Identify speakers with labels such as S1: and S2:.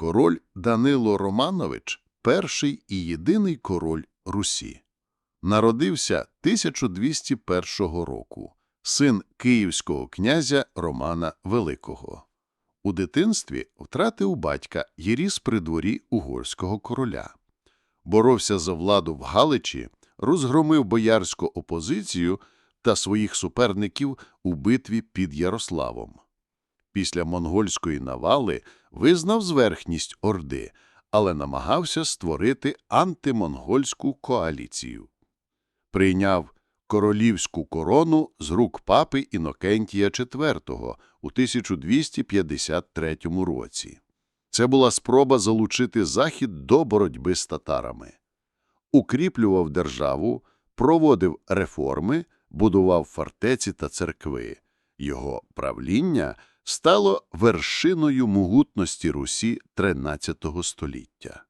S1: король Данило Романович перший і єдиний король Русі. Народився 1201 року, син київського князя Романа Великого. У дитинстві втратив батька і ріс при дворі угорського короля. Боровся за владу в Галичі, розгромив боярську опозицію та своїх суперників у битві під Ярославом. Після монгольської навали визнав зверхність Орди, але намагався створити антимонгольську коаліцію. Прийняв королівську корону з рук папи Інокентія IV у 1253 році. Це була спроба залучити Захід до боротьби з татарами. Укріплював державу, проводив реформи, будував фортеці та церкви. Його правління стало вершиною могутності Русі XIII століття.